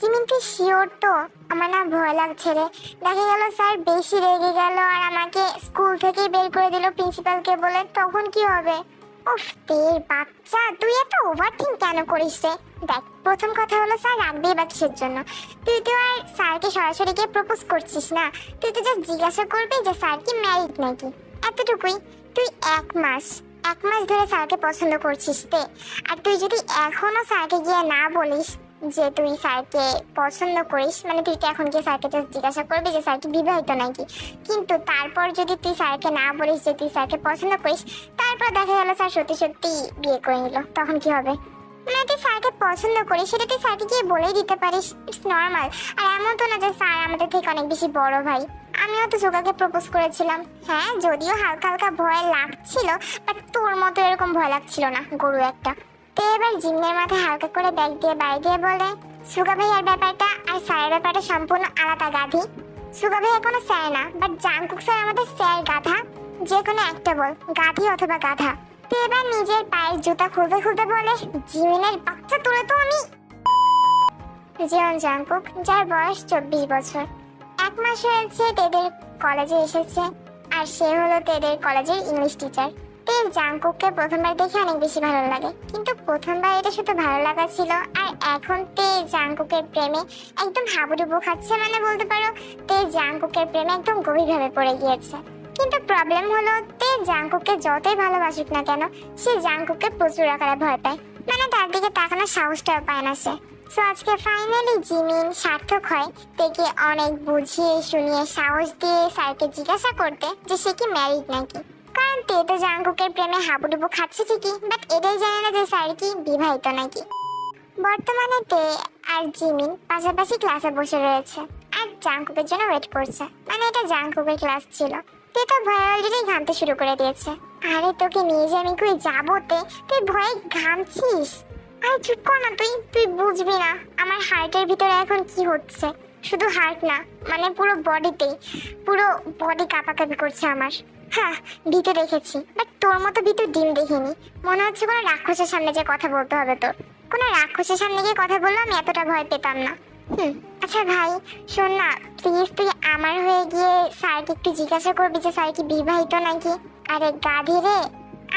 Jimin তুই sure তো? আমার না ভয় লাগছে রে। দেখা গেল স্যার বেশি রেগে গেল আর আমাকে স্কুল থেকেই বের করে দিল প্রিন্সিপালকে বলে তখন কি হবে? উফ, তের বাচ্চা, তুই এত ওভারথিং কেন করিস রে? দেখ, প্রথম কথা হলো স্যার রাখবেই বা কিসের জন্য? তুই তো আর স্যারকে সরাসরি গিয়ে প্রপোজ করছিস না। তুই তো জাস্ট জিজ্ঞাসা করবি যে স্যার কি ম্যারিড নাকি? এতটুকুই। তুই এক মাস এক মাস ধরে স্যারকে পছন্দ করছিস তে। আর তুই যদি এখনও স্যারকে গিয়ে না বলিস যে তুই স্যারকে পছন্দ করিস মানে তুই তো এখন গিয়ে স্যারকে জাস্ট জিজ্ঞাসা করবি যে স্যার কি বিবাহিত নাকি? কিন্তু তারপর যদি তুই স্যারকে না বলিস যে তুই স্যারকে পছন্দ করিস, তারপর দেখা গেল স্যার সত্যি সত্যি বিয়ে করে নিল। তখন কি হবে? মানে তুই স্যারকে পছন্দ করিস, সেটা তুই স্যারকে গিয়ে বলেই দিতে পারিস। ইটস নর্মাল আর এমন তো না যে স্যার আমাদের থেকে অনেক বেশি বড় ভাই। আমিও তো যোগাকে প্রপোজ করেছিলাম। হ্যাঁ যদিও হালকা হালকা ভয় লাগছিল বাট তোর মতো এরকম ভয় লাগছিল না, গরু একটা। তো এবার জিম্মের মাথায় হালকা করে ব্যাগ দিয়ে বাড়ি দিয়ে বলে, সুগা ভাইয়ার ব্যাপারটা আর স্যারের ব্যাপারটা সম্পূর্ণ আলাদা গাধি। সুগা ভাইয়া কোনো স্যার না বাট জাংকুক স্যার আমাদের স্যার গাধা। যে কোনো একটা বল, গাধি অথবা গাধা। তো এবার নিজের পায়ের জুতা খুলতে খুলতে বলে, জিমিনের বাচ্চা তুলে তো আমি। জিয়ন জাংকুক, যার বয়স চব্বিশ বছর। এক মাস হয়েছে, তেদের কলেজে এসেছে, আর সে হলো তেদের কলেজের ইংলিশ টিচার জাংকুককে প্রথমবার দেখে অনেক বেশি ভালো লাগে। কিন্তু প্রথমবার এটা শুধু ভালো লাগা ছিল, আর এখন তে জাংকুকের প্রেমে একদম হাবুডুবু খাচ্ছে মানে বলতে পারো তে জাংকুকের প্রেমে একদম গভীরভাবে পড়ে গিয়েছে। কিন্তু প্রবলেম হলো তে জাংকুককে যতই ভালোবাসুক না কেন, সে জাংকুককে প্রচুর আকারে ভয় পায়। মানে তার দিকে তাকানোর সাহসটাও পায় না সে। সো আজকে ফাইনালি জিমিন সার্থক হয়, তেকে অনেক বুঝিয়ে, শুনিয়ে, সাহস দিয়ে স্যারকে জিজ্ঞাসা করতে যে সে কি ম্যারিড নাকি। কারণ তে তো জাংকুকের প্রেমে হাবুডুবু খাচ্ছে ঠিকই বাট এটাই জানে না যে স্যার কি বিবাহিত নাকি। বর্তমানে তে আর জিমিন পাশাপাশি ক্লাসে বসে রয়েছে, আর জাংকুকের জন্য ওয়েট করছে। মানে এটা জাংকুকের ক্লাস ছিল। তে তো ভয়ে অলরেডি ঘামতে শুরু করে দিয়েছে। আরে তোকে নিয়ে যে আমি কই যাব তে? তুই ভয়ে ঘামছিস? আরে চুপ কর না তুই তুই বুঝবি না আমার হার্টের ভিতরে এখন কি হচ্ছে। শুধু হার্ট না মানে পুরো বডিতেই পুরো বডি কাঁপাকাঁপি করছে আমার। হ্যাঁ ভিতর রেখেছি বাট তোর মতো ভিতর ডিম দেখিনি। মনে হচ্ছে কোনো রাক্ষসের সামনে যে কথা বলতে হবে তোর। কোনো রাক্ষসের সামনে গিয়ে কথা বললে আমি এতটা ভয় পেতাম না। হুম আচ্ছা ভাই, শোন না প্লিজ তুই আমার হয়ে গিয়ে স্যারকে একটু জিজ্ঞাসা করবি যে স্যার কি বিবাহিত নাকি? আরে গাধি রে,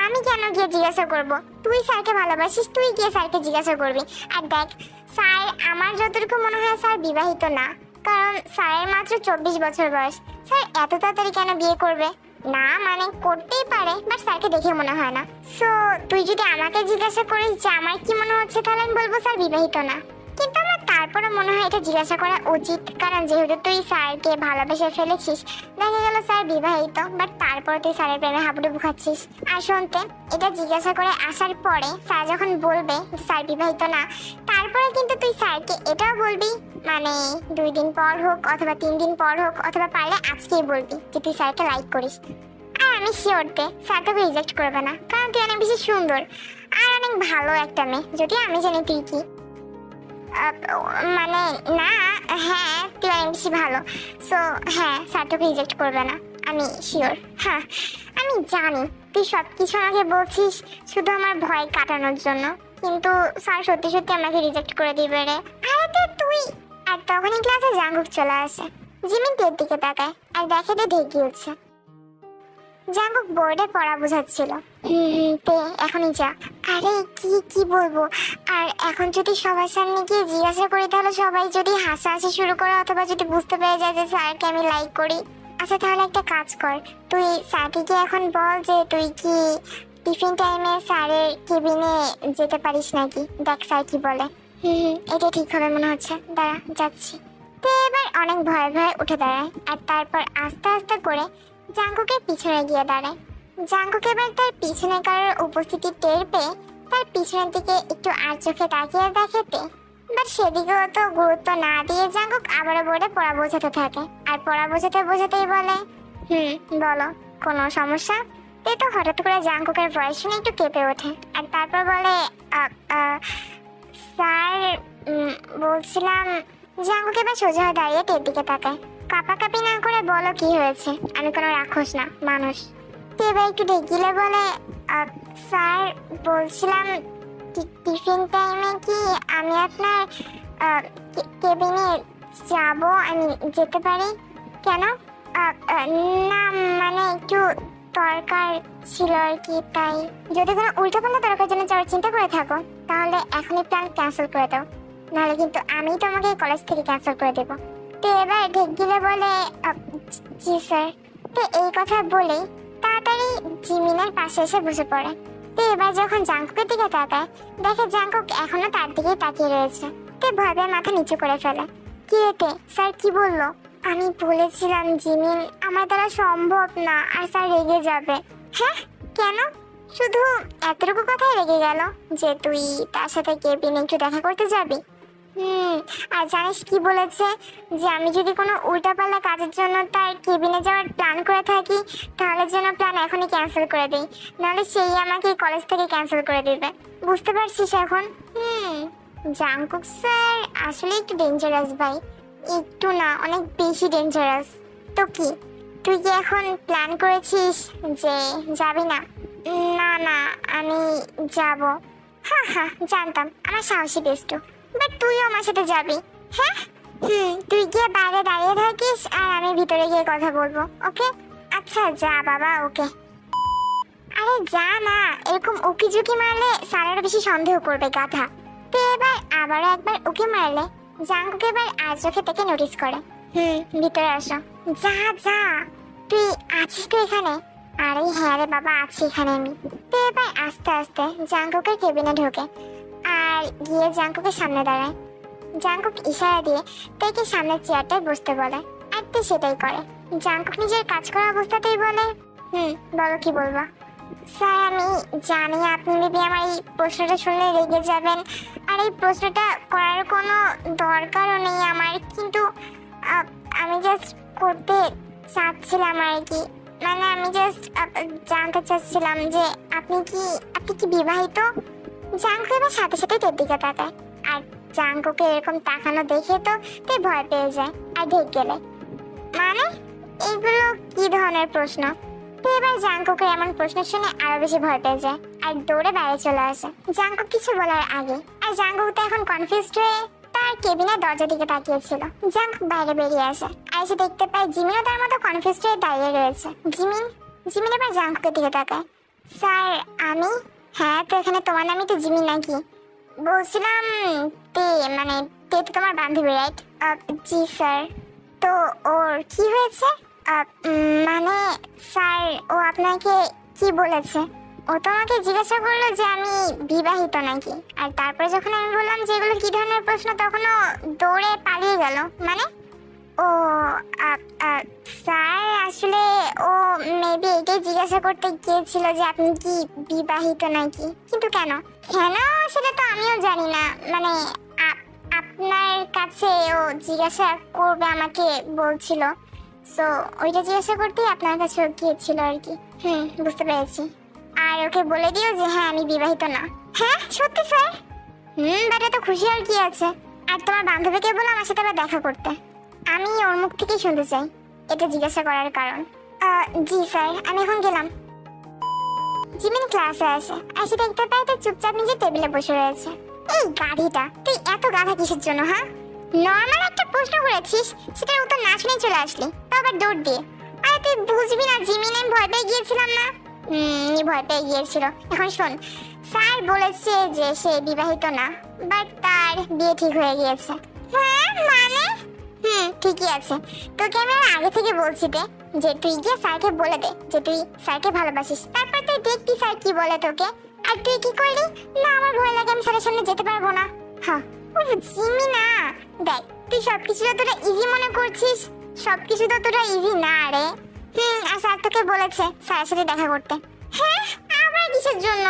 আমি কেন গিয়ে জিজ্ঞাসা করব? তুই স্যারকে ভালোবাসিস, তুই গিয়ে স্যারকে জিজ্ঞাসা করবি। আর দেখ, স্যার, আমার যতটুকু মনে হয় স্যার বিবাহিত না। কারণ স্যারের মাত্র চব্বিশ বছর বয়স। স্যার এত তাড়াতাড়ি কেন বিয়ে করবে? না মানে করতেই পারে বাট স্যারকে দেখে মনে হয় না। সো তুই যদি আমাকে জিজ্ঞাসা করিস যে আমার কি মনে হচ্ছে, তাহলে আমি বলব স্যার বিবাহিত না। কিন্তু আমার তারপরে মনে হয় এটা জিজ্ঞাসা করা উচিত, কারণ যেহেতু তুই স্যারকে ভালোবেসে ফেলেছিস, দেখা গেল স্যার বিবাহিত বাট তারপর তুই স্যারের প্রেমে হাবুডুবু খাচ্ছিস। আর শুনতে এটা জিজ্ঞাসা করে আসার পরে স্যার যখন বলবে স্যার বিবাহিত না, তারপরে কিন্তু তুই স্যারকে এটাও বলবি মানে দুই দিন পর হোক অথবা তিন দিন পর হোক, অথবা পারলে আজকেই বলবি যে তুই স্যারকে লাইক করিস। আর আমি শিওর তে স্যার তোকে রিজেক্ট করবে না, কারণ তুই অনেক বেশি সুন্দর আর অনেক ভালো একটা মেয়ে, যদি আমি জানি তুই কি। মানে না হ্যাঁ তুই অনেক বেশি ভালো। সো হ্যাঁ স্যার তোকে রিজেক্ট করবে না, আমি শিওর হ্যাঁ আমি জানি, তুই সব কিছু আমাকে বলছিস শুধু আমার ভয় কাটানোর জন্য, কিন্তু স্যার সত্যি সত্যি আমাকে রিজেক্ট করে দিবে রে। আরে তুই আর তখনই ক্লাসে জাঙ্গুক চলে আসে। জিমিন তের দিকে তাকায় আর দেখে তো ঢেকে উঠছে। জাঙ্গুক বোর্ডে পড়া বোঝাচ্ছিল। হুম এখনই যা। আরে, কি কি বলব? আর এখন যদি সবার সামনে গিয়ে জিজ্ঞাসা করি, তাহলে সবাই যদি হাসাহাসি শুরু করে অথবা যদি বুঝতে পেরে যায় যে স্যারকে আমি লাইক করি? আচ্ছা তাহলে একটা কাজ কর। তুই স্যারকে এখন বল যে তুই কি টিফিন টাইমে স্যারের কেবিনে যেতে পারিস নাকি? দেখ স্যার কি বলে। হুম হুম এটা ঠিক হবে মনে হচ্ছে। দাঁড়া যাচ্ছি। তো এবার অনেক ভয়ে ভয়ে উঠে দাঁড়ায় আর তারপর আস্তে আস্তে করে জাঙ্কুকের পিছনে গিয়ে দাঁড়ায়। জাঙ্কুক এবার তার পিছনে কারোর উপস্থিতি টের পেয়ে তার পিছনের দিকে একটু আর চোখে তাকিয়ে দেখেতে বাট সেদিকেও তো গুরুত্ব না দিয়ে জাঙ্কুক আবারও বোর্ডে পড়া বোঝাতে থাকে। আর পড়া বোঝাতে বোঝাতেই বলে হুম বলো কোনো সমস্যা? তে হঠাৎ করে জাঙ্কুকের ভয়েস শুনে একটু কেঁপে ওঠে। আর তারপর বলে "আ- আ, স্যার বলছিলাম জাঙ্কুক এবার সোজা হয়ে দাঁড়িয়ে টের দিকে তাকায়। কাপাকাপি না করে বলো কি হয়েছে? আমি কোনো রাক্ষস না, মানুষ। তো এবার একটু ডেকিলে বলে স্যার, বলছিলাম টিফিন টাইমে কি আমি আপনার কেবিনে যাব আমি যেতে পারি? কেন? না মানে একটু দরকার ছিল আর কি, তাই। যদি কোনো উল্টোপাল্টা দরকার জন্য যাওয়ার চিন্তা করে থাকো। তাহলে এখনই প্ল্যান ক্যান্সেল করে দাও। নাহলে কিন্তু আমি তোমাকে কলেজ থেকে ক্যান্সেল করে দেবো। তো এবার ঢেক গিলে বলে জি স্যার তো এই কথা বলে তাড়াতাড়ি জিমিনের পাশে এসে বসে পড়ে। তো এবার যখন জাঙ্কুকের দিকে তাকায়, দেখে জাঙ্কুক এখনও তার দিকেই তাকিয়ে রয়েছে। তে ভয় মাথা নিচু করে ফেলে। কি রেতে স্যার কি বলল? আমি বলেছিলাম জিমিন, আমার দ্বারা সম্ভব না, আর স্যার রেগে যাবে। হ্যাঁ? কেন? শুধু এতটুকু কথাই রেগে গেল যে তুই তার সাথে কেবিনে একটু দেখা করতে যাবি? হুম, আর জানিস কি বলেছে? যে আমি যদি কোনো উল্টাপাল্টা কাজের জন্য তার কেবিনে যাওয়ার প্ল্যান করে থাকি, তাহলে যেন প্ল্যান এখনই ক্যান্সেল করে দিই। নাহলে সেই আমাকে কলেজ থেকে ক্যান্সেল করে দিবে। বুঝতে পারছিস এখন? হুম, জাংকুক স্যার আসলে একটু ডেঞ্জারাস ভাই। একটু না, অনেক বেশি ডেঞ্জারাস তো কি, তুই কি এখন প্ল্যান করেছিস যে যাবি না? না না, আমি যাব। হ্যাঁ হ্যাঁ জানতাম। আমার সাহসী বেস্টু বাট তুইও আমার সাথে যাবি। হ্যাঁ? হুম, তুই গিয়ে বাইরে দাঁড়িয়ে থাকিস আর আমি ভিতরে গিয়ে কথা বলব, ওকে? আচ্ছা যা বাবা, ওকে। আরে যা না, এরকম উকি ঝুঁকি মারলে স্যারের বেশি সন্দেহ করবে, গাধা। তো এবার আবারও একবার উকি মারলে, জাঙ্কুকে এবার আর চোখে থেকে নোটিস করে। হুম, ভিতরে আসো। যা যা। তুই আছিস তো এখানে? আরে হ্যাঁ রে বাবা, আছি এখানে আমি। তো আস্তে আস্তে জাঙ্কুকের কেবিনে ঢোকে আর গিয়ে জাঙ্কুকের সামনে দাঁড়ায়। জাঙ্কুক ইশারা দিয়ে তাকে সামনের চেয়ারটায় বসতে বলে আর তো সেটাই করে। জাঙ্কুক নিজের কাজ করা অবস্থাতেই বলে, হুম, বলো কি বলব? স্যার, আমি জানি আপনি যদি আমার এই প্রশ্নটা শুনলে রেগে যাবেন। আর এই প্রশ্নটা করার কোনো দরকারও নেই আমার। কিন্তু আমি জাস্ট করতে চাচ্ছিলাম আর কি। মানে আমি জাস্ট জানতে চাচ্ছিলাম যে আপনি কি আপনি কি বিবাহিত? জাঙ্কু এবার সাথে সাথে তোর দিকে তাকায়। আর জাঙ্কুকে এরকম তাকানো দেখে তো তে ভয় পেয়ে যায় আর ঢেক গেলে। মানে? এগুলো কি ধরনের প্রশ্ন? তো এবার জাঙ্কুকে এমন প্রশ্ন শুনে আরও বেশি ভয় পেয়ে যায়। আর দৌড়ে বাইরে চলে আসে। জাঙ্কুক কিছু বলার আগে। আর জাঙ্কুক তো এখন কনফিউজড হয়ে কেবিনের দরজা দিকে তাকিয়েছিল। জাঙ্কুক বাইরে বেরিয়ে আসে। আর এসে দেখতে পায় জিমিনও তার মতো কনফিউজড হয়ে দাঁড়িয়ে রয়েছে। জিমিন জিমিন এবার জাঙ্কুকের দিকে তাকায়। স্যার, আমি? হ্যাঁ তো এখানে তোমার নামই তো জিমি নাকি? বলছিলাম, তে মানে তে তো তোমার বান্ধবী রাইট জি, স্যার। তো ওর কি হয়েছে? মানে স্যার, ও আপনাকে কি বলেছে? ও তো আমাকে জিজ্ঞাসা করল যে আমি বিবাহিত নাকি? আর তারপরে যখন আমি বললাম যে এগুলো কি ধরনের প্রশ্ন তখন ও দৌড়ে পালিয়ে গেল। মানে? ও স্যার, আসলে ও মেবি এটাই জিজ্ঞাসা করতে গিয়েছিল যে আপনি কি বিবাহিত নাকি? কিন্তু কেন? কেন? সেটা তো আমিও জানি না। মানে আপনার কাছে ও জিজ্ঞাসা করবে আমাকে বলছিল। সো ওইটা জিজ্ঞাসা করতেই আপনার কাছে গিয়েছিল আর কি। হুম, বুঝতে পেরেছি। আর ওকে বলে দিও যে হ্যাঁ আমি বিবাহিত না। হ্যাঁ? সত্যি, স্যার? হুম বেটা তো খুশি আর কি আছে। আর তোমার বান্ধবীকে বলো আমার সাথে দেখা করতে। আমি ওর মুখ থেকেই শুনতে চাই, এটা জিজ্ঞাসা করার কারণ। জি, স্যার, আমি এখন গেলাম। জিমিন ক্লাসে আসে। এসে দেখতে পাই তো চুপচাপ নিজে টেবিলে বসে রয়েছে। এই গাধিটা, তুই এত গাধা কিসের জন্য হ্যাঁ? নর্মাল একটা প্রশ্ন করেছিস, সেটার উত্তর না শুনে চলে আসলি। তা আবার দৌড় দিয়ে আরে তুই বুঝবি না, জিমিন, আমি ভয় পেয়ে গিয়েছিলাম না। ভয় পেয়ে গিয়েছিল এখন শোন, স্যার বলেছে যে সে বিবাহিত না বাট তার বিয়ে ঠিক হয়ে গিয়েছে। হ্যাঁ মানে? হুম, ঠিকই আছে। তোকে আমি আগে থেকে বলছি তে যে তুই গিয়ে স্যারকে বলে দে, যে তুই স্যারকে ভালোবাসিস। তারপর তুই দেখবি স্যার কি বলে তোকে। আর তুই কি করলি? না, আমার ভয় লাগে, আমি স্যারের সামনে যেতে পারব না। হ্যাঁ জিমি না। দেখ, তুই সবকিছু তোরা ইজি মনে করছিস। সবকিছু তো তোরা ইজি না রে। হুম, আর স্যার তোকে বলেছে স্যারের সাথে দেখা করতে। হ্যাঁ আবার কিসের জন্য?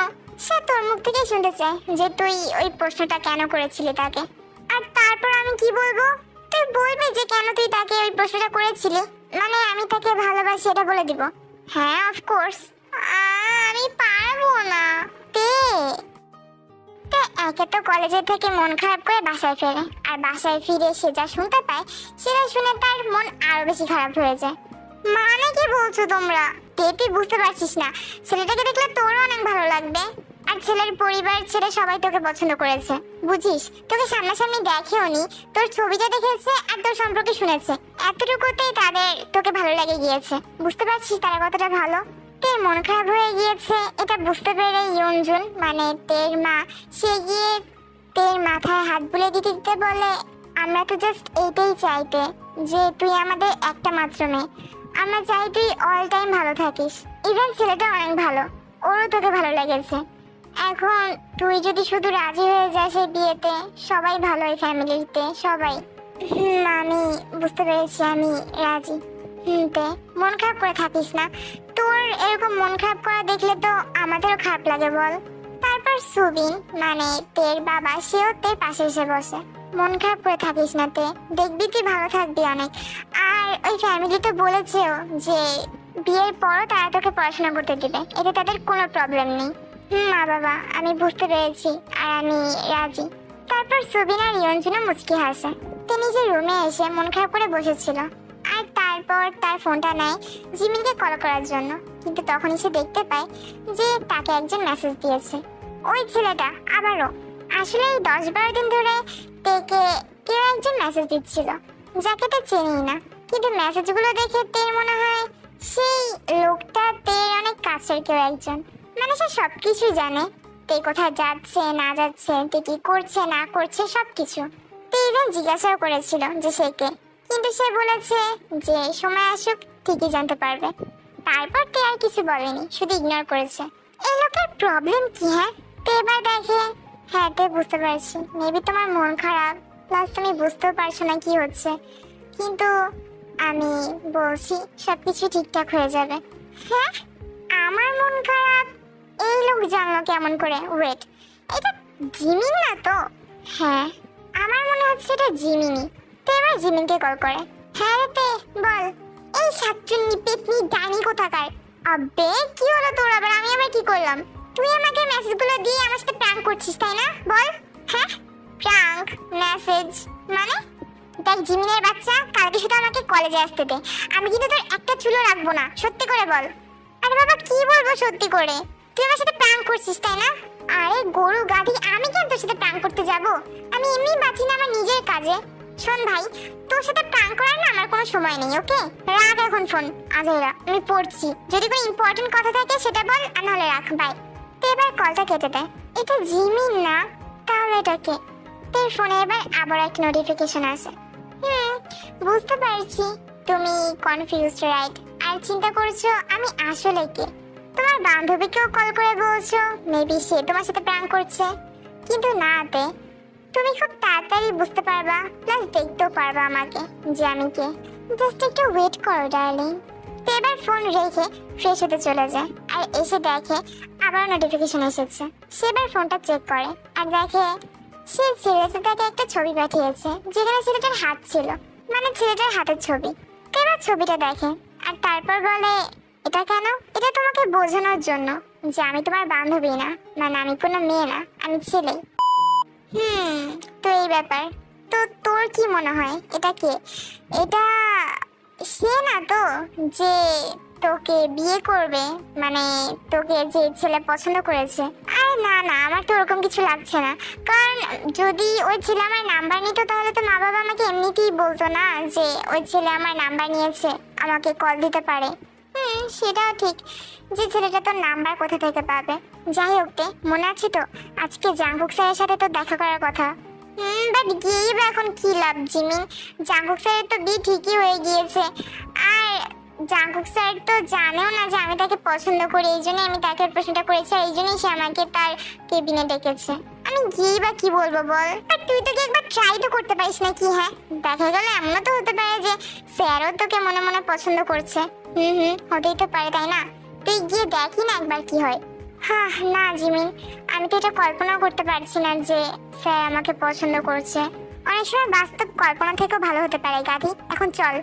সে তোর মুখ থেকেই শুনতে চায় যে তুই ওই প্রশ্নটা কেন করেছিলি তাকে। আর তারপর আমি কি বলব? তুই বলবি যে কেন তুই তাকে ওই প্রশ্নটা করেছিলি? মানে আমি তাকে ভালোবাসি, এটা বলে দিব। হ্যাঁ অফকোর্স আমি পারব না। তে। তে, একে তো কলেজে থেকে মন খারাপ করে বাসায় ফেরে। আর বাসায় ফিরে সে যা শুনতে পায়, সেটা শুনে তার মন আরও বেশি খারাপ হয়ে যায়। মানে কি বলছো তোমরা? তে তুই বুঝতে পারছিস না। ছেলেটাকে দেখলে তোরও অনেক ভালো লাগবে। আর ছেলের পরিবার ছেড়ে সবাই তোকে পছন্দ করেছে। বুঝিস? তোকে সামনাসামনি দেখেও নি। তোর ছবিটা দেখেছে আর তোর সম্পর্কে শুনেছে। এতটুকুতেই তাদের তোকে ভালো লেগে গিয়েছে। বুঝতে পারছিস তারা কতটা ভালো? তের মন খারাপ হয়ে গিয়েছে। এটা বুঝতে পেরে ইয়ঞ্জুন মানে তের মা, সে গিয়ে তের মাথায় হাত বুলে দিতে দিতে বলে, আমরা তো জাস্ট এইটাই চাইতে যে তুই আমাদের একটা মাত্র মেয়ে। আমরা চাই তুই অল টাইম ভালো থাকিস। ইভেন ছেলেটা অনেক ভালো। ওরও তোকে ভালো লেগেছে। এখন তুই যদি শুধু রাজি হয়ে যাস এই বিয়েতে, সবাই ভালো এই ফ্যামিলিতে সবাই। আমি বুঝতে পেরেছি, আমি রাজি। হুম, তে, মন খারাপ করে থাকিস না। তোর এরকম মন খারাপ করা দেখলে তো আমাদেরও খারাপ লাগে বল। তারপর সুবিন মানে তের বাবা, সেও তের পাশে এসে বসে। মন খারাপ করে থাকিস না তে। দেখবি তুই ভালো থাকবি অনেক। আর ওই ফ্যামিলি তো বলেছেও যে, বিয়ের পরও তারা তোকে পড়াশোনা করতে দিবে। এতে তাদের কোনো প্রবলেম নেই। হুম, মা বাবা, আমি বুঝতে পেরেছি। আর আমি রাজি। তারপর সুবিন আর ইয়ঞ্জুনা মুচকি হাসে। তিনি যে রুমে এসে মন খারাপ করে বসেছিল। আর তারপর তার ফোনটা নেয় জিমিনকে কল করার জন্য। কিন্তু তখনই সে দেখতে পায় যে তাকে একজন মেসেজ দিয়েছে। ওই ছেলেটা আবারও। আসলে এই দশ বারো দিন ধরে তেকে কেউ একজন মেসেজ দিচ্ছিল। যাকে তো চেনি না। কিন্তু মেসেজগুলো দেখে তের মনে হয় সেই লোকটা তের অনেক কাছের কেউ একজন। মানে সে সবকিছু জানে। তে কোথায় যাচ্ছে, না যাচ্ছে, তে কি করছে, না করছে, সবকিছু। তে ইভেন জিজ্ঞাসাও করেছিল যে সে কে। কিন্তু সে বলেছে যে সময় আসুক, ঠিকই জানতে পারবে। তারপর তে আর কিছু বলেনি, শুধু ইগনোর করেছে। এই লোকের প্রবলেম কি হ্যাঁ? তে এবার দেখে হ্যাঁ তে বুঝতে পারছি। মেবি তোমার মন খারাপ প্লাস তুমি বুঝতেও পারছ না কি হচ্ছে। কিন্তু আমি বলছি, সবকিছু ঠিকঠাক হয়ে যাবে। হ্যাঁ? আমার মন খারাপ, এই লোক জানলো কেমন করে? ওয়েট এটা জিমিন না তো? হ্যাঁ আমার মনে হচ্ছে এটা জিমিনি তো এবার জিমিনকে কল করে। হ্যাঁ রে তে বল, এই সাতচুন্নি পেতনি, ডাইনি কোথাকার? আবে, কি হলো তোর আবার? আমি আবার কি করলাম? তুই আমাকে মেসেজগুলো দিয়ে আমার সাথে প্র্যাঙ্ক করছিস, তাই না? বল। হ্যাঁ? প্র্যাঙ্ক মেসেজ মানে? দেখ, জিমিনের বাচ্চা কালকে শুধু আমাকে কলেজে আসতে দে। আমি কিন্তু তোর একটা চুলো রাখব না, সত্যি করে বল। আরে বাবা, কি বলব সত্যি করে? তুই আমার সাথে প্র্যাঙ্ক করছিস, তাই না? আরে গরু গাধি, আমি কেন তোর সাথে প্র্যাঙ্ক করতে যাব? আমি এমনি বাঁচি না আমার নিজের কাজে। শোন ভাই, তোর সাথে প্র্যাঙ্ক করার না আমার কোনো সময় নেই, ওকে? রাখ এখন ফোন আজেরা আমি পড়ছি। যদি কোনো ইম্পর্টেন্ট কথা থাকে সেটা বল, আর নাহলে রাখ বাই তো এবার কলটা কেটে দেয় এটা জিমিন না, তাহলে এটা কে? তোর ফোনে এবার আবার একটা নোটিফিকেশন আসে। হুম, বুঝতে পারছি। তুমি কনফিউজড রাইট আর চিন্তা করছ আমি আসলে কে? তোমার বান্ধবীকেও কল করে বলছো মেবি সে তোমার সাথে প্র্যাঙ্ক করছে। কিন্তু না তে, তুমি খুব তাড়াতাড়ি বুঝতে পারবা প্লাস দেখতেও পারবা আমাকে যে আমি কে। জাস্ট একটু ওয়েট করো ডার্লিং তো এবার ফোন রেখে ফ্রেশ হতে চলে যায়। আর এসে দেখে আবার নোটিফিকেশন এসেছে। সে এবার ফোনটা চেক করে আর দেখে সে ছেলেটা তাকে একটা ছবি পাঠিয়েছে, যেখানে ছেলেটার হাত ছিল। মানে ছেলেটার হাতের ছবি। এবার ছবিটা দেখে আর তারপর বলে, এটা কেন? এটা তোমাকে বোঝানোর জন্য যে আমি তোমার বান্ধবী না মানে আমি কোনো মেয়ে না, আমি ছেলে। হুম, তো এই ব্যাপার। তো তোর কি মনে হয়? এটা কে? এটা সে না তো যে তোকে বিয়ে করবে মানে তোকে যে ছেলে পছন্দ করেছে। আরে না না, আমার তো ওরকম কিছু লাগছে না। কারণ যদি ওই ছেলে আমার নাম্বার নিত, তাহলে তো মা বাবা আমাকে এমনিতেই বলতো না যে ওই ছেলে আমার নাম্বার নিয়েছে, আমাকে কল দিতে পারে। হুম, সেটাও ঠিক। যে ছেলেটা তোর নাম্বার কোথা থেকে পাবে? যাই হোক মনে আছে তো? আজকে জাঙ্কুক স্যারের সাথে তো দেখা করার কথা। হুম বাট গিয়েই বা এখন কি লাভ জিমিন জাঙ্কুক স্যারের তো বিয়ে ঠিকই হয়ে গিয়েছে। আর জাঙ্কুক স্যার তো জানেও না যে আমি তাকে পছন্দ করি, এই জন্যই আমি তাকে প্রশ্নটা করেছি, আর এই জন্যই সে আমাকে তার কেবিনে ডেকেছে। আমি গিয়েই বা কি বলব বল? আর তুই তোকে একবার ট্রাই তো করতে পারিস না কি হ্যাঁ? দেখা গেল এমনও তো হতে পারে যে স্যারও তোকে মনে মনে পছন্দ করছে। হুম হুম, হতেই তো পারে, তাই না? তুই গিয়ে দেখি না একবার কি হয়। হ্যাঁ না জিমিন আমি তো এটা কল্পনাও করতে পারছি না যে স্যার আমাকে পছন্দ করছে। অনেক সময় বাস্তব কল্পনা থেকেও ভালো হতে পারে, গাধি। এখন চল।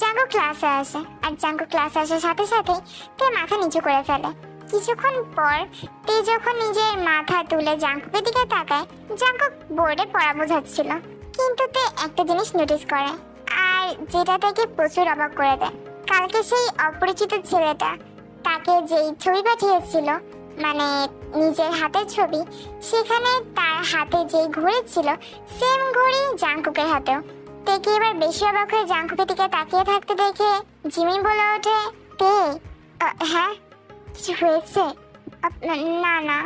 জাঙ্গু ক্লাসে আসে, আর জাঙ্গু ক্লাসে আসার সাথে সাথে তে মাথা নিচু করে ফেলে। কিছুক্ষণ পর তে যখন নিজের মাথা তুলে জাঙ্কুকের দিকে তাকায় জাঙ্কুক বোর্ডে পড়া বোঝাচ্ছিল। কিন্তু তে একটা জিনিস নোটিস করে, আর যেটা তাকে প্রচুর অবাক করে দেয়। কালকে সেই অপরিচিত ছেলেটা তাকে যেই ছবি পাঠিয়েছিল মানে নিজের হাতের ছবি, সেখানে তার হাতে যে ঘড়ি ছিল সেম ঘড়ি জাঙ্কুকের হাতেও। তেকে এবার বেশি অবাক হয়ে জাঙ্কুকের দিকে তাকিয়ে থাকতে দেখে জিমি বলে ওঠে তে হ্যাঁ কিছু হয়েছে? না না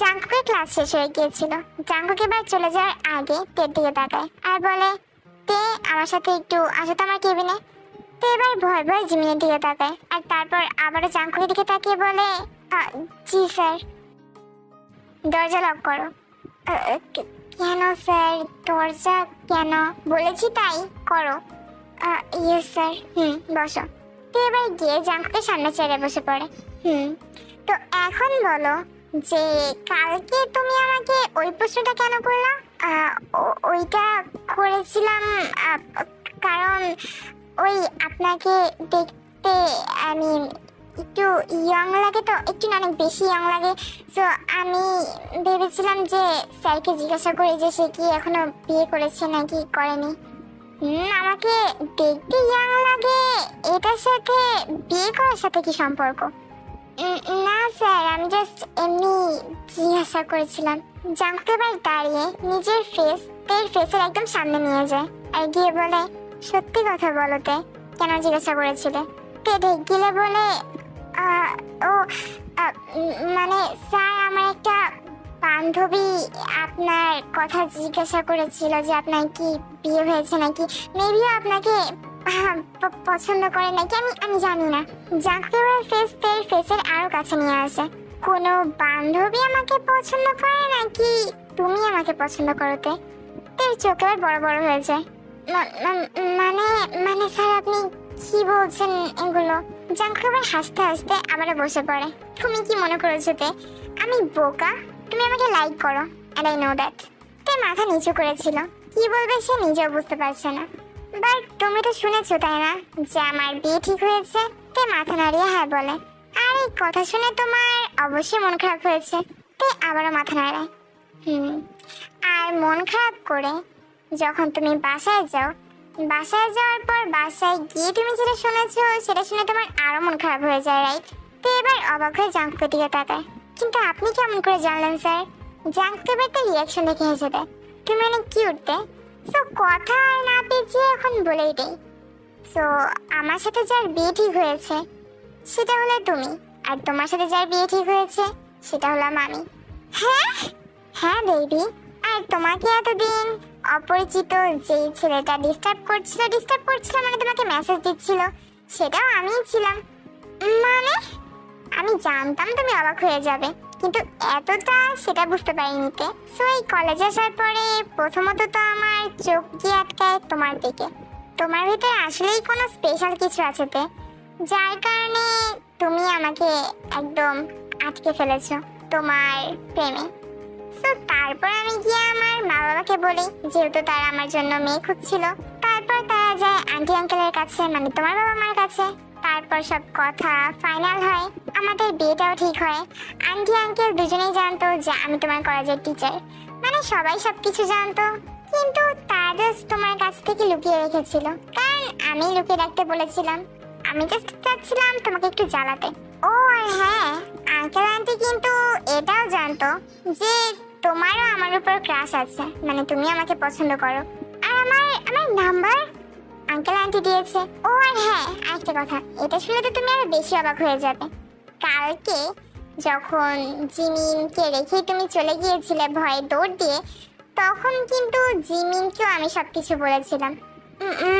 জাঙ্কুকের ক্লাস শেষ হয়ে গিয়েছিল। জাঙ্কুক এবার চলে যাওয়ার আগে তের দিকে তাকায় আর বলে, তে, আমার সাথে একটু আসো তো আমার কেবিনে তে এবার ভয় ভয় জিমিনের দিকে তাকায় আর তারপর আবারও জাঙ্কুকের দিকে তাকিয়ে বলে জি স্যার। দরজা লক করো। কেন স্যার? দরজা কেন? বলেছি তাই, করো। ইয়েস স্যার, হুম, বসো। তো এবার গিয়ে জাঙ্কুকের সামনে চেয়ারে বসে পড়ে। হুম, তো এখন বলো যে কালকে তুমি আমাকে ওই প্রশ্নটা কেন করল? ওইটা করেছিলাম কারণ ওই আপনাকে দেখতে আমি একটু ইয়ং লাগে তো, একটু না অনেক বেশি ইয়ং লাগে। তো আমি ভেবেছিলাম যে স্যারকে জিজ্ঞাসা করি যে সে কি এখনও বিয়ে করেছে নাকি করেনি। আমাকে দেখতে ইয়াং লাগে, এটার সাথে বিয়ে করার সাথে কি সম্পর্ক? না স্যার, আমি জাস্ট এমনি জিজ্ঞাসা করেছিলাম। জাঙ্কুক এবার দাঁড়িয়ে নিজের ফেস তের ফেসের একদম সামনে নিয়ে যায়। আর গিয়ে বলে সত্যি কথা বলো তে, কেন জিজ্ঞাসা করেছিলে? ঢেক গিলে বলে ও মানে স্যার, আমার একটা বান্ধবী আপনার কথা জিজ্ঞাসা করেছিল যে আপনার কি বিয়ে হয়েছে নাকি? মেবিও আপনাকে পছন্দ করে নাকি? আমি আমি জানি না। জাঁকের ফেস তের ফেসের আরও কাছে নিয়ে আসে। কোনো বান্ধবী আমাকে পছন্দ করে নাকি তুমি আমাকে পছন্দ করতে তের চোখ বড় বড় হয়ে যায়। মানে মানে স্যার আপনি কি বলছেন এগুলো? জাঙ্কু হাসতে হাসতে আবারও বসে পড়ে। তুমি কি মনে করেছ তে? আমি বোকা? তুমি আমাকে লাইক করো, and I know that তে মাথা নিচু করেছিল। কি বলবে সে নিজেও বুঝতে পারছে না। বাট তুমি তো শুনেছো, তাই না? যে আমার বিয়ে ঠিক হয়েছে। তে মাথা নাড়িয়ে হ্যাঁ বলে। আর এই কথা শুনে তোমার অবশ্যই মন খারাপ হয়েছে। তে আবারও মাথা নাড়ায়। হুম। আর মন খারাপ করে যখন তুমি বাসায় যাও, বাসায় যাওয়ার পর বাসায় গিয়ে তুমি যেটা শুনেছো, সেটা শুনে তোমার আরও মন খারাপ হয়ে যায় রাইট তো এবার অবাক হয়ে জাঙ্কুকের দিকে তাকায়। কিন্তু আপনি কেমন করে জানলেন স্যার জাঙ্কুক এবার তার রিয়াকশন দেখে হেসে দেয়। তুমি অনেক কিউটতে সো কথা আর না পেঁচিয়ে এখন বলেই দেই। সো আমার সাথে যার বিয়ে ঠিক হয়েছে, সেটা হলো তুমি। আর তোমার সাথে যার বিয়ে ঠিক হয়েছে, সেটা হলাম আমি হ্যাঁ? হ্যাঁ বেবি আর তোমাকে এতদিন অপরিচিত যেই ছেলেটা ডিস্টার্ব করছিল ডিস্টার্ব করছিল মানে তোমাকে মেসেজ দিচ্ছিল। সেটাও আমিই ছিলাম। মানে? আমি জানতাম তুমি অবাক হয়ে যাবে, কিন্তু এতটা সেটা বুঝতে পারিনি তে সো এই কলেজে আসার পরে প্রথমত তো আমার চোখ গিয়ে আটকায় তোমার দিকে। তোমার ভিতরে আসলেই কোনো স্পেশাল কিছু আছে তে, যার কারণে তুমি আমাকে একদম আটকে ফেলেছো তোমার প্রেমে। তো তারপর আমি গিয়ে আমার মা বাবাকে বলি, যেহেতু তারা আমার জন্য মেয়ে খুঁজছিল। তারপর তারা যায় আন্টি আঙ্কেলের কাছে মানে তোমার বাবা মার কাছে। তারপর সব কথা ফাইনাল হয়, আমাদের বিয়েটাও ঠিক হয়। আন্টি আঙ্কেল দুজনেই জানতো যে আমি তোমার কলেজের টিচার মানে সবাই সবকিছু জানতো। কিন্তু জাস্ট তোমার কাছ থেকে লুকিয়ে রেখেছিল। কারণ আমি লুকিয়ে রাখতে বলেছিলাম। আমি জাস্ট চাচ্ছিলাম তোমাকে একটু জ্বালাতে। ও, আর হ্যাঁ আঙ্কেল আন্টি কিন্তু এটাও জানতো যে তোমারও আমার উপর ক্রাশ আছে। মানে তুমি আমাকে পছন্দ করো। আর আমার আমার নাম্বার আঙ্কেল আন্টি দিয়েছে। ও আর হ্যাঁ আরেকটা কথা। এটা শুনে তো তুমি আরও বেশি অবাক হয়ে যাবে। কালকে যখন জিমিনকে রেখে তুমি চলে গিয়েছিলে ভয়ে দৌড় দিয়ে, তখন কিন্তু জিমিনকেও আমি সব কিছু বলেছিলাম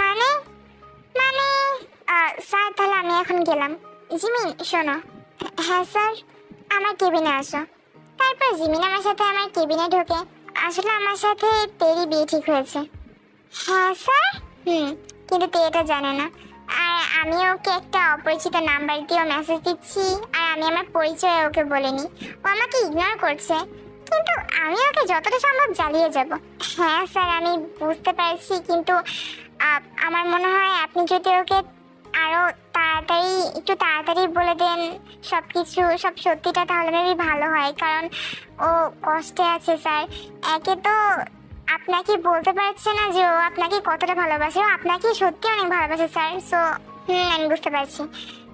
মানে মানে স্যার, তাহলে আমি এখন গেলাম। জিমিন, শোনো। হ্যাঁ স্যার, আমার কেবিনে আসো। তারপর জিমিন আমার সাথে আমার কেবিনে ঢোকে। আসলে আমার সাথে তেরই বিয়ে ঠিক হয়েছে। হ্যাঁ স্যার? হুম, কিন্তু তে এটা জানে না। আর আমি ওকে একটা অপরিচিত নাম্বার দিয়েও মেসেজ দিচ্ছি, আর আমি আমার পরিচয় ওকে বলিনি। ও আমাকে ইগনোর করছে। কিন্তু আমি ওকে যতটা সম্ভব জ্বালিয়ে যাব। হ্যাঁ স্যার, আমি বুঝতে পারছি, কিন্তু আমার মনে হয় আপনি যদি ওকে আরও তাড়াতাড়ি, একটু তাড়াতাড়ি বলে দেন সব কিছু সব সত্যিটা তাহলে মেবি ভালো হয়। কারণ ও কষ্টে আছে, স্যার। একে তো আপনাকে বলতে পারছে না যে ও আপনাকে কতটা ভালোবাসে। ও আপনাকে সত্যি অনেক ভালোবাসে, স্যার। সো হুম, আমি বুঝতে পারছি।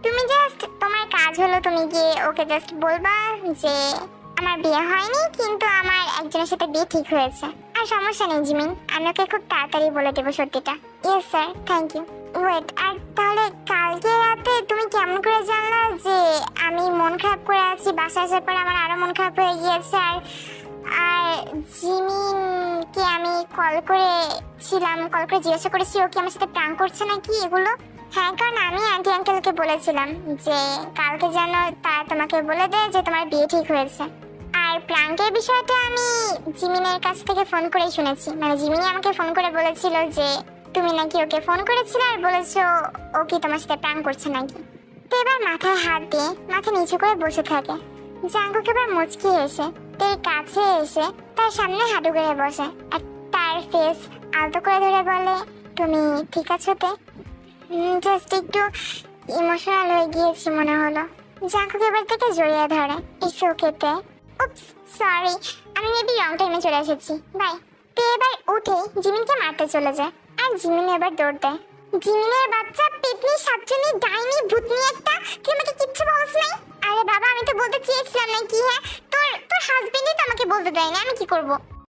তুমি জাস্ট তোমার কাজ হলো তুমি গিয়ে ওকে জাস্ট বলবা যে আমার বিয়ে হয়নি, কিন্তু আমার একজনের সাথে বিয়ে ঠিক হয়েছে। আর সমস্যা নেই, জিমিন। আমি ওকে খুব তাড়াতাড়ি বলে দেবো সত্যিটা। Yes sir thank you wait আর তাহলে কালকে রাতে তুমি কেমন করে জানলা যে আমি মন খারাপ করে আছি, বাসায় আসার পরে আমার আরও মন খারাপ হয়ে গিয়েছে, আর আর জিমিনকে আমি কল করেছিলাম কল করে জিজ্ঞাসা করেছি, ও কি আমার সাথে প্রাণ করছে নাকি এগুলো? হ্যাঁ কারণ আমি আন্টি আঙ্কেলকে বলেছিলাম যে কালকে যেন তারা তোমাকে বলে দেয় যে তোমার বিয়ে ঠিক হয়েছে। আর প্রাঙ্কের বিষয়টা আমি জিমিনের কাছ থেকে ফোন করেই শুনেছি। মানে জিমিনি আমাকে ফোন করে বলেছিল যে তুমি নাকি ওকে ফোন করেছিলে আর বলেছ ও কি তোমার সাথে প্রাণ করছে নাকি? তো এবার মাথায় হাত দিয়ে মাথা নিচু করে বসে থাকে। জাঙ্কুক এবার মুচকি এসে, তের কাছে এসে তার সামনে হাঁটু গড়ে বসে। আর তার ফেস আলতো করে ধরে বলে, তুমি ঠিক আছো তে? জাস্ট একটু ইমোশনাল হয়ে গিয়েছি মনে হলো। জাঙ্কুক এবার থেকে জড়িয়ে ধরে ইটস ওকে তে? উপস সরি আমি মেবি রং টাইমে চলে এসেছি। বাই তে এবার উঠে জিমিনকে মারতে চলে যায়। আর জিমিন এবার দৌড় দেয়। জিমিনের বাচ্চা পিটনি সাতজনী ডাইনি ভূতনি একটা, তুই আমাকে কিচ্ছু বলছ নাই? আরে বাবা, আমি তো বলতে চেয়েছিলাম না কি হ্যাঁ? তোর তোর হাজবেন্ডই তো আমাকে বলতে দেয়নি আমি কি করব?